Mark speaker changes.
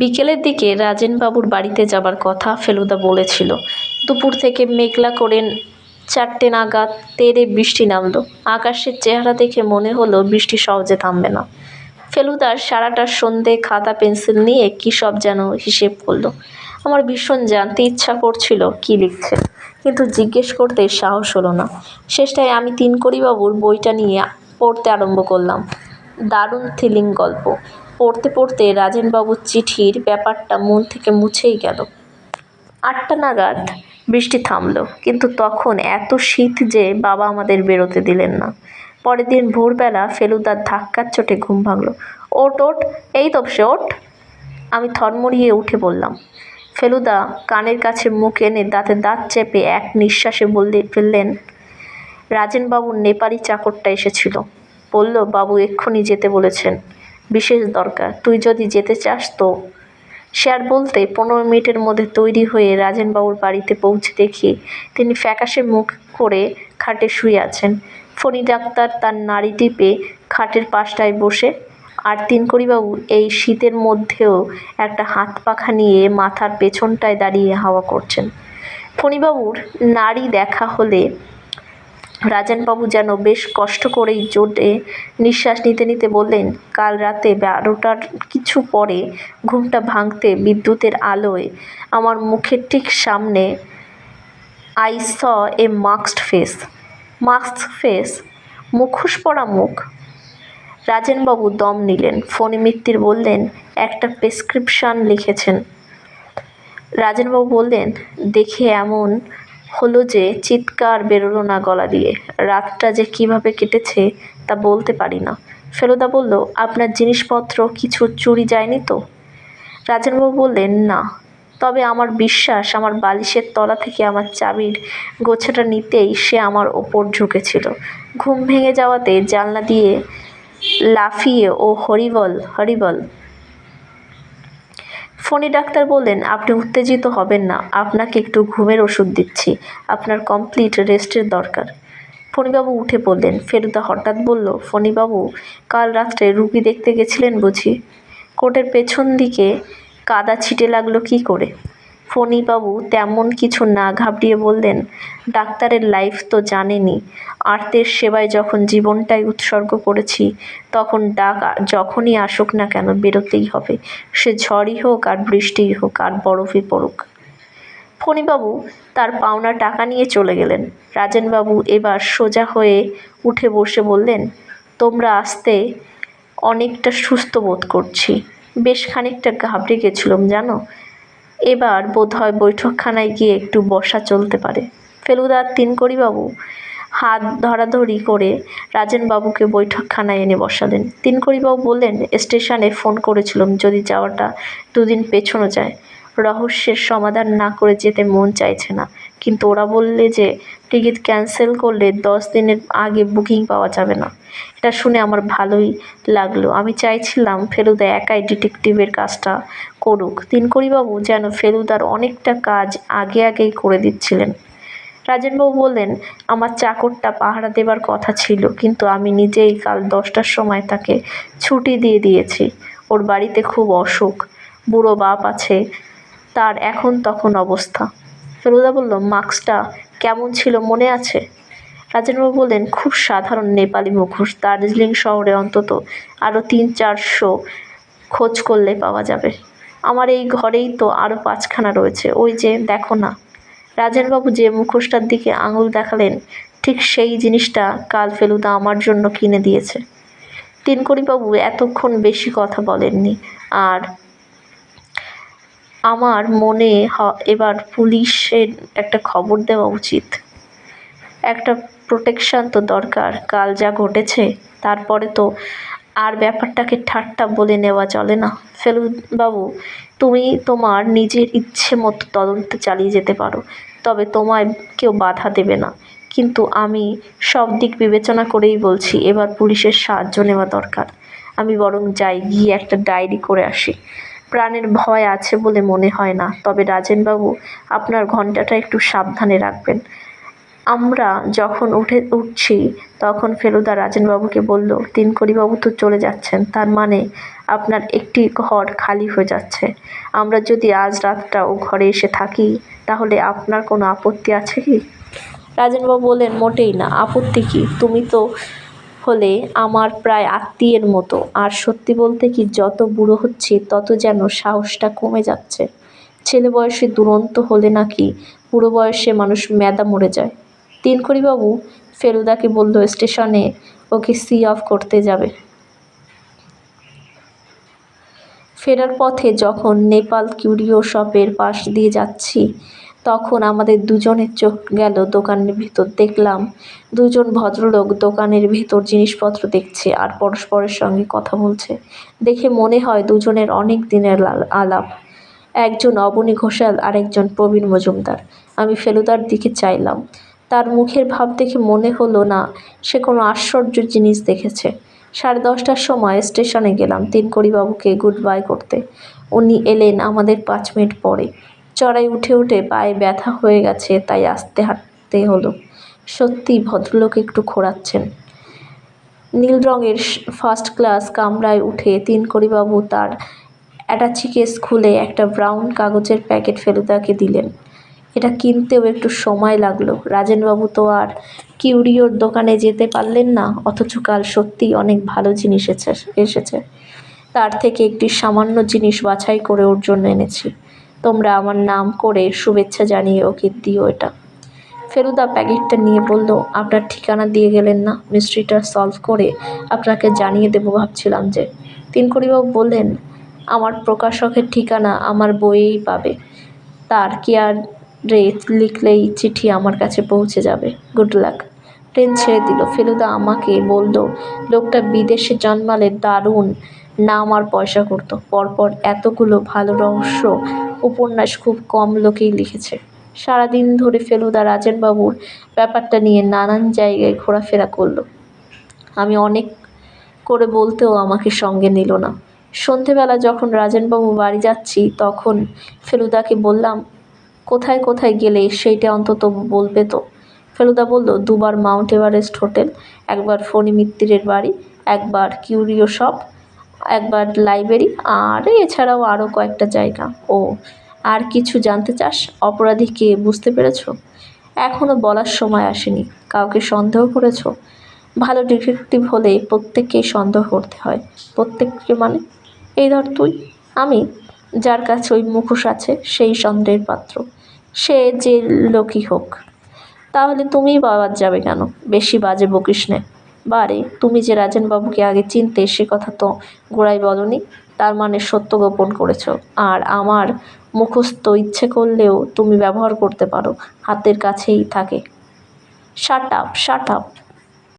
Speaker 1: বিকেলের দিকে রাজেনবাবুর বাড়িতে যাবার কথা ফেলুদা বলেছিল। দুপুর থেকে মেঘলা করে চারটে নাগাদ তেড়ে বৃষ্টি নামলো। আকাশের চেহারা দেখে মনে হলো বৃষ্টি সহজে থামবে না। ফেলুদার সারাটা সন্ধে খাতা পেন্সিল নিয়ে কী সব যেন হিসেব করল। আমার ভীষণ জানতে ইচ্ছা করছিল কী লিখছে, কিন্তু জিজ্ঞেস করতে সাহস হলো না। শেষটায় আমি তিনকড়িবাবুর বইটা নিয়ে পড়তে আরম্ভ করলাম। দারুণ থ্রিলিং গল্প। পড়তে পড়তে রাজেনবাবুর চিঠির ব্যাপারটা মন থেকে মুছেই গেল। আটটা নাগাদ বৃষ্টি থামল, কিন্তু তখন এত শীত যে বাবা আমাদের বেরোতে দিলেন না। পরের দিন ভোরবেলা ফেলুদার ধাক্কার চোটে ঘুম ভাঙল। ওট ওট এই তপসে ওঠ। আমি থরমরিয়ে উঠে বললাম। ফেলুদা কানের কাছে মুখ এনে দাঁতে দাঁত চেপে এক নিঃশ্বাসে বললে ফেললেন, রাজেনবাবুর নেপালি চাকরটা এসেছিল। বলল, বাবু এক্ষুনি যেতে বলেছেন। বিশেষ দরকার। তুই যদি যেতে চাস তো। শেয়ার বলতে পনেরো মিনিটের মধ্যে তৈরি হয়ে রাজেনবাবুর বাড়িতে পৌঁছে দেখি তিনি ফ্যাকাশে মুখ করে খাটে শুয়ে আছেন। ফণি ডাক্তার তার নাড়ি টিপে খাটের পাশটায় বসে। আর তিনকড়িবাবু এই শীতের মধ্যেও একটা হাত পাখা নিয়ে মাথার পেছনটায় দাঁড়িয়ে হাওয়া করছেন। ফণিবাবুর নাড়ি দেখা হলে রাজেনবাবু যেন বেশ কষ্ট করেই জোটে নিঃশ্বাস নিতে নিতে বললেন, কাল রাতে বারোটার কিছু পরে ঘুমটা ভাঙতে বিদ্যুতের আলোয় আমার মুখের ঠিক সামনে I saw a masked face mask face মুখোশ পরা মুখ। রাজেনবাবু দম নিলেন, ফণি মিত্তির বললেন, একটা প্রেসক্রিপশন লিখেছেন। রাজেনবাবু বললেন, দেখে এমন হলো যে চিৎকার বেরোলো না গলা দিয়ে। রাতটা যে কীভাবে কেটেছে তা বলতে পারি না। ফেলুদা বলল, আপনার জিনিসপত্র কিছু চুরি যায়নি তো? রাজেনবাবু বললেন, না। তবে আমার বিশ্বাস, আমার বালিশের তলা থেকে আমার চাবির গোছাটা নিতেই সে আমার ওপর ঝুঁকেছিল। ঘুম ভেঙে যাওয়াতে জানলা দিয়ে লাফিয়ে, ও হরিবল হরিবল। ফণি ডাক্তার বললেন, আপনি উত্তেজিত হবেন না, আপনাকে একটু ঘুমের ওষুধ দিচ্ছি, আপনার কমপ্লিট রেস্টের দরকার। ফণিবাবু উঠে পড়লেন ফেরুদা হঠাৎ বলল, ফণিবাবু, কাল রাত্রে রুগী দেখতে গেছিলেন বুঝি? কোটের পেছন দিকে কাদা ছিটে লাগল কি করে? ফণিবাবু তেমন কিছু না ঘাবড়িয়ে বললেন, ডাক্তারের লাইফ তো জানেনি আর্তের সেবায় যখন জীবনটাই উৎসর্গ করেছি, তখন ডাক যখনই আসুক না কেন বেরোতেই হবে। সে ঝড়ই হোক আর বৃষ্টিই হোক আর বরফই পড়ুক। ফণিবাবু তার পাওনা টাকা নিয়ে চলে গেলেন। রাজেনবাবু এবার সোজা হয়ে উঠে বসে বললেন, তোমরা আসতে অনেকটা সুস্থ বোধ করছি। বেশ খানিকটা ঘাবড়ে গেছিলাম, জানো? এবার বোধহয় বৈঠকখানায় গিয়ে একটু বসা চলতে পারে। ফেলুদার তিনকড়িবাবু হাত ধরাধরি করে রাজেনবাবুকে বৈঠকখানায় এনে বসালেন। তিনকড়িবাবু বললেন, স্টেশনে ফোন করেছিলাম, যদি যাওয়াটা দুদিন পেছনো যায়। রহস্যের সমাধান না করে যেতে মন চাইছে না। কিন্তু ওরা বললে যে, টিকিট ক্যান্সেল করলে দশ দিনের আগে বুকিং পাওয়া যাবে না। এটা শুনে আমার ভালোই লাগল। আমি চাইছিলাম ফেলুদা একাই ডিটেকটিভের কাজটা করুক। তিনকড়িবাবু যেন ফেলুদার অনেকটা কাজ আগে আগেই করে দিচ্ছিলেন। রাজেনবাবু বললেন, আমার চাকরটা পাহারা দেবার কথা ছিল, কিন্তু আমি নিজেই কাল দশটার সময় তাকে ছুটি দিয়ে দিয়েছি। ওর বাড়িতে খুব অসুখ। বুড়ো বাপ আছে, তার এখন তখন অবস্থা। ফেলুদা বলল, মাস্কটা কেমন ছিল মনে আছে? রাজেনবাবু বললেন, খুব সাধারণ নেপালি মুখোশ। দার্জিলিং শহরে অন্তত আরও তিন চারশো খোঁজ করলে পাওয়া যাবে। আমার এই ঘরেই তো আরও পাঁচখানা রয়েছে। ওই যে দেখো না। রাজেনবাবু যে মুখোশটার দিকে আঙুল দেখালেন, ঠিক সেই জিনিসটা কাল ফেলুদা আমার জন্য কিনে দিয়েছে। তিনকড়িবাবু এতক্ষণ বেশি কথা বলেননি। আর আমার মনে এবার পুলিশের একটা খবর দেওয়া উচিত। একটা প্রোটেকশান তো দরকার, কাল যা ঘটেছে, তারপরে তো আর ব্যাপারটাকে ঠাট্টা বলে নেওয়া চলে না। ফেলুবাবু তুমি তোমার নিজের ইচ্ছে মতো তদন্ত চালিয়ে যেতে পারো, তবে তোমায় কেউ বাধা দেবে না। কিন্তু আমি সব দিক বিবেচনা করেই বলছি, এবার পুলিশের সাহায্য নেওয়া দরকার। আমি বরং যাই, গিয়ে একটা ডায়েরি করে আসি। প্রাণের ভয় আছে বলে মনে হয় না। তবে রাজেনবাবু, আপনার ঘণ্টাটা একটু সাবধানে রাখবেন। আমরা যখন উঠে উঠছি, তখন ফেলুদা রাজেনবাবুকে বলল তিনকড়িবাবু তো চলে যাচ্ছেন। তার মানে আপনার একটি ঘর খালি হয়ে যাচ্ছে। আমরা যদি আজ রাতটা ও ঘরে এসে থাকি, তাহলে আপনার কোনো আপত্তি আছে কি? রাজেনবাবু বললেন, মোটেই না। আপত্তি কি? তুমি তো হলে আমার প্রায় আত্মীয়ের মতো। আর সত্যি বলতে কি, যত বুড়ো হচ্ছে, তত যেন সাহসটা কমে যাচ্ছে। ছেলে বয়সে দুরন্ত হলে নাকি বুড়ো বয়সে মানুষ মেদা মরে যায়। তিনকড়িবাবু ফেলুদাকে বলল, স্টেশনে ওকে সি অফ করতে যাবে। ফেরার পথে যখন নেপাল কিউরিও শপের পাশ দিয়ে যাচ্ছি তখন আমাদের দুজনের চোখ গেল দোকানের ভিতর। দেখলাম দুজন ভদ্রলোক দোকানের ভিতর জিনিসপত্র দেখছে আর পরস্পরের সঙ্গে কথা বলছে। দেখে মনে হয় দুজনের অনেক দিনের আলাপ। একজন অবনী ঘোষাল আর একজন প্রবীণ মজুমদার। আমি ফেলুদার দিকে চাইলাম। তার মুখের ভাব দেখে মনে হলো না সে কোনো আশ্চর্য জিনিস দেখেছে। সাড়ে দশটার সময় স্টেশনে গেলাম তিনকড়িবাবুকে গুড বাই করতে। উনি এলেন আমাদের পাঁচ মিনিট পরে। চড়াই উঠে উঠে পায়ে ব্যথা হয়ে গেছে, তাই আস্তে হাঁটতে হলো। সত্যি ভদ্রলোক একটু খোঁড়াচ্ছেন। নীল রঙের ফার্স্ট ক্লাস কামরায় উঠে তিনকড়িবাবু তার অ্যাটাচিকেস খুলে একটা ব্রাউন কাগজের প্যাকেট ফেলুদাকে দিলেন। এটা কিনতেও একটু সময় লাগল। রাজেনবাবু তো আর কিউরিওর দোকানে যেতে পারলেন না, অথচ কাল সত্যিই অনেক ভালো জিনিস এসেছে। তার থেকে একটি সামান্য জিনিস বাছাই করে ওর জন্য এনেছি। তোমরা আমার নাম করে শুভেচ্ছা জানিয়ে ওকে দিও এটা। ফেলুদা প্যাকেটটা নিয়ে বলল, আপনার ঠিকানা দিয়ে গেলেন না? মিস্ট্রিটা সলভ করে আপনাকে জানিয়ে দেবো ভাবছিলাম যে। তিনকড়িবাবু বললেন, আমার প্রকাশকের ঠিকানা আমার বইয়েই পাবে। তার কেয়ারে লিখলেই চিঠি আমার কাছে পৌঁছে যাবে। Good luck. ট্রেন ছেড়ে দিল। ফেলুদা আমাকে বলল, লোকটা বিদেশে জন্মালে দারুণ। নাম আর পয়সা করতো। পরপর এতগুলো ভালো রহস্য উপন্যাস খুব কম লোকেই লিখেছে। সারাদিন ধরে ফেলুদা রাজেনবাবুর ব্যাপারটা নিয়ে নানান জায়গায় ঘোরাফেরা করল। আমি অনেক করে বলতেও আমাকে সঙ্গে নিল না। সন্ধেবেলা যখন রাজেনবাবু বাড়ি যাচ্ছি, তখন ফেলুদাকে বললাম, কোথায় কোথায় গেলে সেইটা অন্তত বলবে তো? ফেলুদা বলল, দুবার মাউন্ট এভারেস্ট হোটেল, একবার ফণি মিত্তিরের বাড়ি, একবার কিউরিও শপ একবার লাইব্রেরি আর এছাড়াও আরও কয়েকটা জায়গা। ও, আর কিছু জানতে চাস? অপরাধী কে, বুঝতে পেরেছ? এখনও বলার সময় আসেনি। কাউকে সন্দেহ করেছ? ভালো ডিটেকটিভ হলে প্রত্যেককেই সন্দেহ করতে হয়। প্রত্যেককে মানে? এই ধর তুই। আমি, যার কাছে ওই মুখোশ আছে, সেই সন্দেহের পাত্র। সে যে লোকই হোক। তাহলে তুমিই বাবার যাবে কেন? বেশি বাজে বকিস নে। বারে, তুমি যে রাজেনবাবুকে আগে চিনতে সে কথা তো গোড়ায় বলনি, তার মানে সত্য গোপন করেছ। আর আমার মুখস্থ ইচ্ছে করলেও তুমি ব্যবহার করতে পারো, হাতের কাছেই থাকে। Shut up shut up.